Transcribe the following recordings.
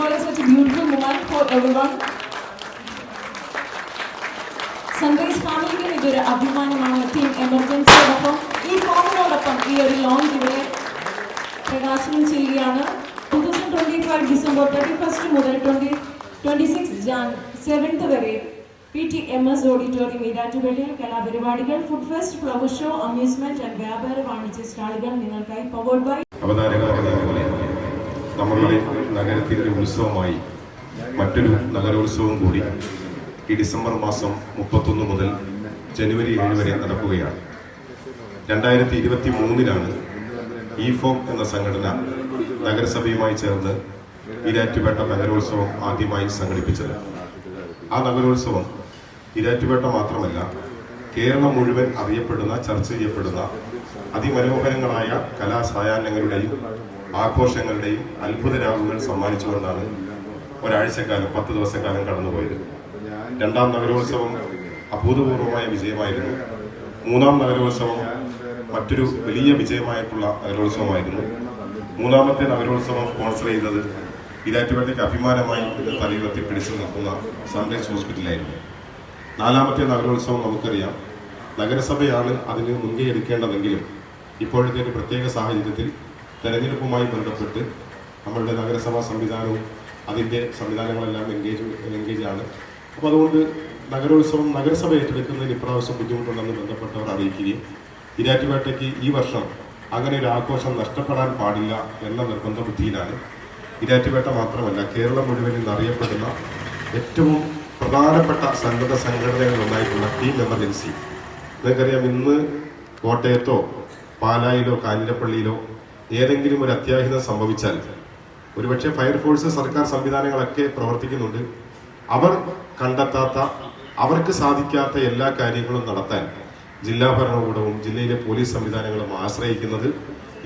well is such a beautiful moment for everyone. Sunrise ഫാമിലിക്ക് ഇതൊരു അഭിമാനമാണ്. ടീം എമർജൻസിയോടൊപ്പം ഈ ഫോമിനോടൊപ്പം ഈ ഒരു ലോഞ്ച് ഇവിടെ പ്രകാശനം ചെയ്യുകയാണ്. Two thousand twenty five December thirty first മുതൽ twenty twenty six Jan seventh വരെ P T M S auditorium ഈരാറ്റുപേട്ടയിൽ കലാപരിപാടികൾ food fest flower show amusement and വ്യാപാര വാണിജ്യ സ്റ്റാളുകൾ നിങ്ങൾക്കായി പവേർഡ് ബൈ അവതാരക നമ്മളുടെ നഗരത്തിന്റെ ഉത്സവമായി മറ്റൊരു നഗരോത്സവം കൂടി ഈ ഡിസംബർ മാസം മുപ്പത്തൊന്ന് മുതൽ ജനുവരി ഏഴ് വരെ നടക്കുകയാണ്. രണ്ടായിരത്തി ഇരുപത്തി മൂന്നിലാണ് ഇഫോം എന്ന സംഘടന നഗരസഭയുമായി ചേർന്ന് ഇരാറ്റുപേട്ട നഗരോത്സവം ആദ്യമായി സംഘടിപ്പിച്ചത്. ആ നഗരോത്സവം ഇരാറ്റുപേട്ട മാത്രമല്ല കേരളം മുഴുവൻ അറിയപ്പെടുന്ന ചർച്ച ചെയ്യപ്പെടുന്ന അതിമനോഹരങ്ങളായ കലാസായാഹ്നങ്ങളുടെയും ആഘോഷങ്ങളുടെയും അത്ഭുത രാഗങ്ങൾ സമ്മാനിച്ചുകൊണ്ടാണ് ഒരാഴ്ചക്കാലം പത്ത് ദിവസക്കാലം കടന്നുപോയത്. രണ്ടാം നഗരോത്സവം അഭൂതപൂർവമായ വിജയമായിരുന്നു. മൂന്നാം നഗരോത്സവം മറ്റൊരു വലിയ വിജയമായിട്ടുള്ള നഗരോത്സവമായിരുന്നു. മൂന്നാമത്തെ നഗരോത്സവം സ്പോൺസർ ചെയ്തത് ഇരാറ്റുപേട്ടയ്ക്ക് അഭിമാനമായി തലയുയർത്തി പിടിച്ചു നിൽക്കുന്ന സൺറൈസ് ഹോസ്പിറ്റലായിരുന്നു നാലാമത്തെ നഗരോത്സവം നമുക്കറിയാം. നഗരസഭയാണ് അതിന് മുൻകൈ എടുക്കേണ്ടതെങ്കിലും ഇപ്പോഴത്തെ ഒരു പ്രത്യേക സാഹചര്യത്തിൽ തെരഞ്ഞെടുപ്പുമായി ബന്ധപ്പെട്ട് നമ്മളുടെ നഗരസഭാ സംവിധാനവും അതിന്റെ സംവിധാനങ്ങളെല്ലാം എൻഗേജ് എൻഗേജ് ആണ്. അപ്പോൾ അതുകൊണ്ട് നഗരോത്സവം നഗരസഭ ഏറ്റെടുക്കുന്നതിന് ഇപ്രാവശ്യം ബുദ്ധിമുട്ടുണ്ടെന്ന് ബന്ധപ്പെട്ടവർ അറിയിക്കുകയും ഇരാറ്റുപേട്ടയ്ക്ക് ഈ വർഷം അങ്ങനെ ഒരു ആഘോഷം നഷ്ടപ്പെടാൻ പാടില്ല എന്ന നിർബന്ധ ബുദ്ധിയിലാണ് ഇരാറ്റുപേട്ട മാത്രമല്ല കേരളം മുഴുവൻ ഇന്ന് അറിയപ്പെടുന്ന ഏറ്റവും പ്രധാനപ്പെട്ട സന്നദ്ധ സംഘടനകളിൽ ഒന്നായിട്ടുള്ള ടീം എമർജൻസി നിങ്ങൾക്കറിയാം ഇന്ന് കോട്ടയത്തോ പാലായിലോ കാഞ്ഞിരപ്പള്ളിയിലോ ഏതെങ്കിലും ഒരു അത്യാഹിതം സംഭവിച്ചാൽ ഒരുപക്ഷെ ഫയർഫോഴ്സ് സർക്കാർ സംവിധാനങ്ങളൊക്കെ പ്രവർത്തിക്കുന്നുണ്ട്. അവർ കണ്ടെത്താത്ത അവർക്ക് സാധിക്കാത്ത എല്ലാ കാര്യങ്ങളും നടത്താൻ ജില്ലാ ഭരണകൂടവും ജില്ലയിലെ പോലീസ് സംവിധാനങ്ങളും ആശ്രയിക്കുന്നത്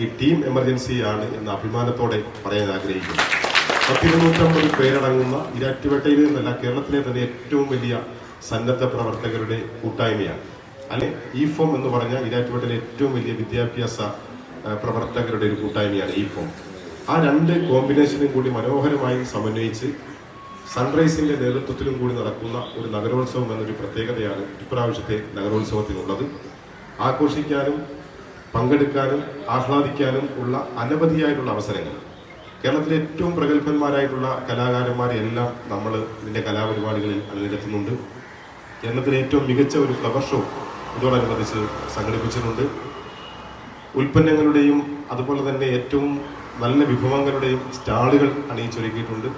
ഈ ടീം എമർജൻസിയാണ് എന്ന് അഭിമാനത്തോടെ പറയാൻ ആഗ്രഹിക്കുന്നു. പത്തിരുന്നൂറ്റമ്പത് പേരടങ്ങുന്ന ഇരാറ്റുപേട്ടയിൽ നിന്നല്ല കേരളത്തിലെ തന്നെ ഏറ്റവും വലിയ സന്നദ്ധ പ്രവർത്തകരുടെ കൂട്ടായ്മയാണ്. അല്ലെ ഇ ഫോം എന്ന് പറഞ്ഞ ഇരാറ്റുപേട്ടയിലെ ഏറ്റവും വലിയ വിദ്യാഭ്യാസ പ്രവർത്തകരുടെ ഒരു കൂട്ടായ്മയാണ് ഈ ഫോം. ആ രണ്ട് കോമ്പിനേഷനും കൂടി മനോഹരമായി സമന്വയിച്ച് സൺറൈസിന്റെ നേതൃത്വത്തിലും കൂടി നടക്കുന്ന ഒരു നഗരോത്സവം എന്നൊരു പ്രത്യേകതയാണ് ഇപ്രാവശ്യത്തെ നഗരോത്സവത്തിനുള്ളത്. ആഘോഷിക്കാനും പങ്കെടുക്കാനും ആഹ്ലാദിക്കാനും ഉള്ള അനവധിയായിട്ടുള്ള അവസരങ്ങൾ. കേരളത്തിലെ ഏറ്റവും പ്രഗത്ഭന്മാരായിട്ടുള്ള കലാകാരന്മാരെ എല്ലാം നമ്മൾ ഇതിന്റെ കലാപരിപാടികളിൽ അണിനിരത്തുന്നുണ്ട്. കേരളത്തിലെ ഏറ്റവും മികച്ച ഒരു ഫ്ലവർ ഷോ ഇതോടനുബന്ധിച്ച് സംഘടിപ്പിച്ചിട്ടുണ്ട്. ഉൽപ്പന്നങ്ങളുടെയും അതുപോലെ തന്നെ ഏറ്റവും നല്ല വിഭവങ്ങളുടെയും സ്റ്റാളുകൾ അണിയിച്ചൊരുക്കിയിട്ടുണ്ട്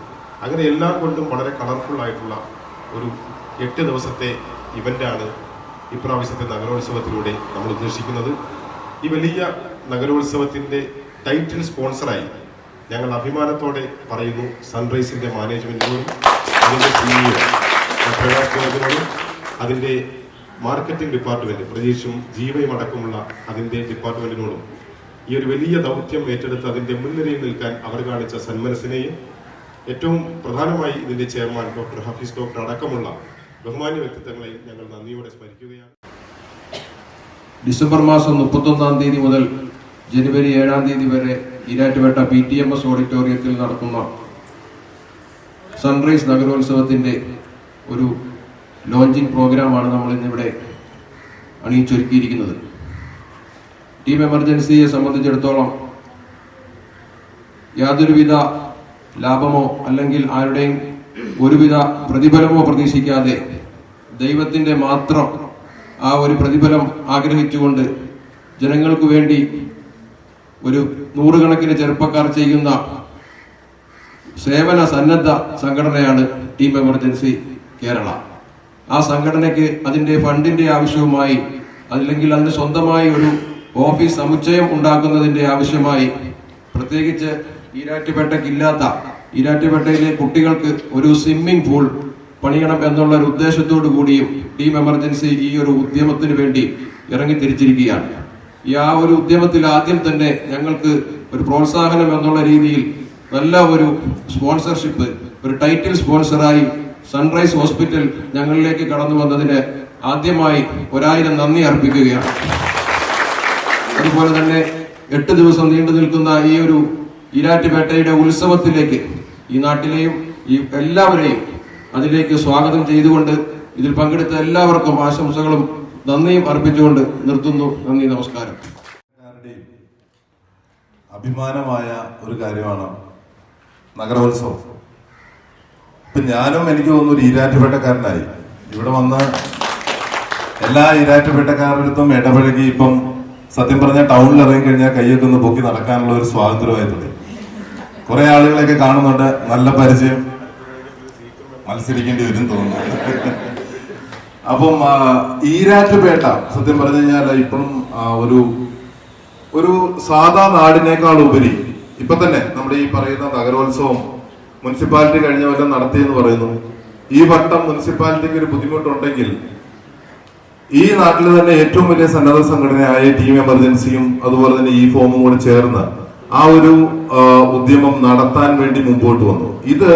അങ്ങനെ എല്ലാം കൊണ്ടും വളരെ കളർഫുൾ ആയിട്ടുള്ള ഒരു എട്ട് ദിവസത്തെ ഇവന്റാണ് ഇപ്രാവശ്യത്തെ നഗരോത്സവത്തിലൂടെ നമ്മൾ ഉദ്ദേശിക്കുന്നത്. ഈ വലിയ നഗരോത്സവത്തിന്റെ ടൈറ്റിൽ സ്പോൺസറായി ഞങ്ങൾ അഭിമാനത്തോടെ പറയുന്നു സൺറൈസിന്റെ മാനേജ്മെന്റിനോടും അതിന്റെ സിഇഒ അതിന്റെ മാർക്കറ്റിംഗ് ഡിപ്പാർട്ട്മെന്റ് പ്രതീക്ഷും ജീവയും അടക്കമുള്ള അതിന്റെ ഡിപ്പാർട്ട്മെന്റിനോടും ഈ ഒരു വലിയ ദൗത്യം ഏറ്റെടുത്ത് അതിന്റെ മുൻനിരയിൽ നിൽക്കാൻ അവർ കാണിച്ച സന്മനസ്സിനെയും ഏറ്റവും പ്രധാനമായി ഇതിന്റെ ചെയർമാൻ ഡോക്ടർ ഹഫീസ് ഡോക്ടർ അടക്കമുള്ള ബഹുമാന്യ വ്യക്തിത്വങ്ങളെയും ഞങ്ങൾ നന്ദിയോടെ സ്മരിക്കുകയാണ്. ഡിസംബർ മാസം മുപ്പത്തൊന്നാം തീയതി മുതൽ ജനുവരി ഏഴാം തീയതി വരെ Erattupetta P T M S ഓഡിറ്റോറിയത്തിൽ നടക്കുന്ന സൺറൈസ് നഗരോത്സവത്തിന്റെ ഒരു ലോഞ്ചിങ് പ്രോഗ്രാമാണ് നമ്മൾ ഇന്നിവിടെ അണിയിച്ചൊരുക്കിയിരിക്കുന്നത്. ടീം എമർജൻസിയെ സംബന്ധിച്ചിടത്തോളം യാതൊരുവിധ ലാഭമോ അല്ലെങ്കിൽ ആരുടെയും ഒരുവിധ പ്രതിഫലമോ പ്രതീക്ഷിക്കാതെ ദൈവത്തിന്റെ മാത്രം ആ ഒരു പ്രതിഫലം ആഗ്രഹിച്ചുകൊണ്ട് ജനങ്ങൾക്ക് വേണ്ടി ഒരു നൂറുകണക്കിന് ചെറുപ്പക്കാർ ചെയ്യുന്ന സേവന സന്നദ്ധ സംഘടനയാണ് ടീം എമർജൻസി കേരള. ആ സംഘടനയ്ക്ക് അതിന്റെ ഫണ്ടിന്റെ ആവശ്യവുമായി അല്ലെങ്കിൽ അതിന് സ്വന്തമായി ഒരു ഓഫീസ് സമുച്ചയം ഉണ്ടാക്കുന്നതിന്റെ ആവശ്യമായി പ്രത്യേകിച്ച് ഈരാറ്റുപേട്ടയ്ക്കില്ലാത്ത ഈരാറ്റുപേട്ടയിലെ കുട്ടികൾക്ക് ഒരു സ്വിമ്മിംഗ് പൂൾ പണിയണം എന്നുള്ള ഒരു ഉദ്ദേശത്തോടു കൂടിയും ടീം എമർജൻസി ഈ ഒരു ഉദ്യമത്തിന് വേണ്ടി ഇറങ്ങി തിരിച്ചിരിക്കുകയാണ് ഈ ആ ഒരു ഉദ്യമത്തിൽ ആദ്യം തന്നെ ഞങ്ങൾക്ക് ഒരു പ്രോത്സാഹനം എന്നുള്ള രീതിയിൽ നല്ല ഒരു സ്പോൺസർഷിപ്പ് ഒരു ടൈറ്റിൽ സ്പോൺസറായി സൺറൈസ് ഹോസ്പിറ്റൽ ഞങ്ങളിലേക്ക് കടന്നു വന്നതിന് ആദ്യമായി ഒരായിരം നന്ദി അർപ്പിക്കുകയാണ്. അതുപോലെ തന്നെ എട്ട് ദിവസം നീണ്ടു നിൽക്കുന്ന ഈ ഒരു ഈരാറ്റുപേട്ടയുടെ ഉത്സവത്തിലേക്ക് ഈ നാട്ടിലെയും ഈ എല്ലാവരെയും അതിലേക്ക് സ്വാഗതം ചെയ്തുകൊണ്ട് ഇതിൽ പങ്കെടുത്ത എല്ലാവർക്കും ആശംസകളും നന്ദിയും അർപ്പിച്ചുകൊണ്ട് നിർത്തുന്നു. നന്ദി നമസ്കാരം. അഭിമാനമായ ഒരു കാര്യമാണ് നഗരോത്സവം. ഇപ്പൊ ഞാനും എനിക്ക് തോന്നുന്നു ഒരു ഈരാറ്റുപേട്ടക്കാരനായി. ഇവിടെ വന്ന് എല്ലാ ഈരാറ്റുപേട്ടക്കാരുടെ ഇടപഴകി ഇപ്പം സത്യം പറഞ്ഞ ടൗണിൽ ഇറങ്ങി കഴിഞ്ഞാൽ കൈയൊക്കെ ഒന്ന് പൊക്കി നടക്കാനുള്ള ഒരു സ്വാതന്ത്ര്യമായി തുടങ്ങി. കുറെ ആളുകളെയൊക്കെ കാണുന്നുണ്ട്. നല്ല പരിചയം. മത്സരിക്കേണ്ടി വരും തോന്നുന്നു. അപ്പം ഈരാറ്റുപേട്ട സത്യം പറഞ്ഞു കഴിഞ്ഞാൽ ഇപ്പോഴും ഒരു ഒരു സാധാ നാടിനേക്കാൾ ഉപരി ഇപ്പൊ തന്നെ നമ്മുടെ ഈ പറയുന്ന നഗരോത്സവം മുനിസിപ്പാലിറ്റി കഴിഞ്ഞ കൊല്ലം നടത്തിയെന്ന് പറയുന്നു. ഈ വട്ടം മുനിസിപ്പാലിറ്റിക്ക് ഒരു ബുദ്ധിമുട്ടുണ്ടെങ്കിൽ ഈ നാട്ടിൽ തന്നെ ഏറ്റവും വലിയ സന്നദ്ധ സംഘടനയായ ടീം എമർജൻസിയും അതുപോലെ തന്നെ ഈ ഫോമും കൂടെ ചേർന്ന് ആ ഒരു ഉദ്യമം നടത്താൻ വേണ്ടി മുമ്പോട്ട് വന്നു. ഇത്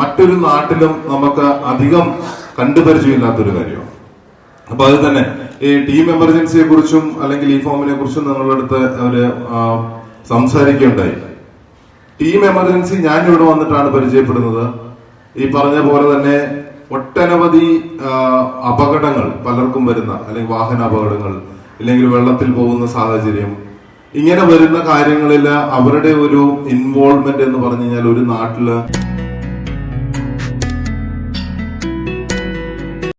മറ്റൊരു നാട്ടിലും നമുക്ക് അധികം കണ്ടുപരിചയമില്ലാത്തൊരു കാര്യമാണ്. അപ്പൊ അത് തന്നെ ഈ ടീം എമർജൻസിയെ കുറിച്ചും അല്ലെങ്കിൽ ഈ ഫോമിനെ കുറിച്ചും നിങ്ങളുടെ അടുത്ത് അവർ സംസാരിക്കുകയുണ്ടായി. ടീം എമർജൻസി ഞാൻ ഇവിടെ വന്നിട്ടാണ് പരിചയപ്പെടുന്നത്. ഈ പറഞ്ഞ പോലെ തന്നെ ഒട്ടനവധി അപകടങ്ങൾ പലർക്കും വരുന്ന അല്ലെങ്കിൽ വാഹന അപകടങ്ങൾ അല്ലെങ്കിൽ വെള്ളത്തിൽ പോകുന്ന സാഹചര്യം ഇങ്ങനെ വരുന്ന കാര്യങ്ങളിൽ അവരുടെ ഒരു ഇൻവോൾവ്മെന്റ് എന്ന് പറഞ്ഞു കഴിഞ്ഞാൽ ഒരു നാട്ടിൽ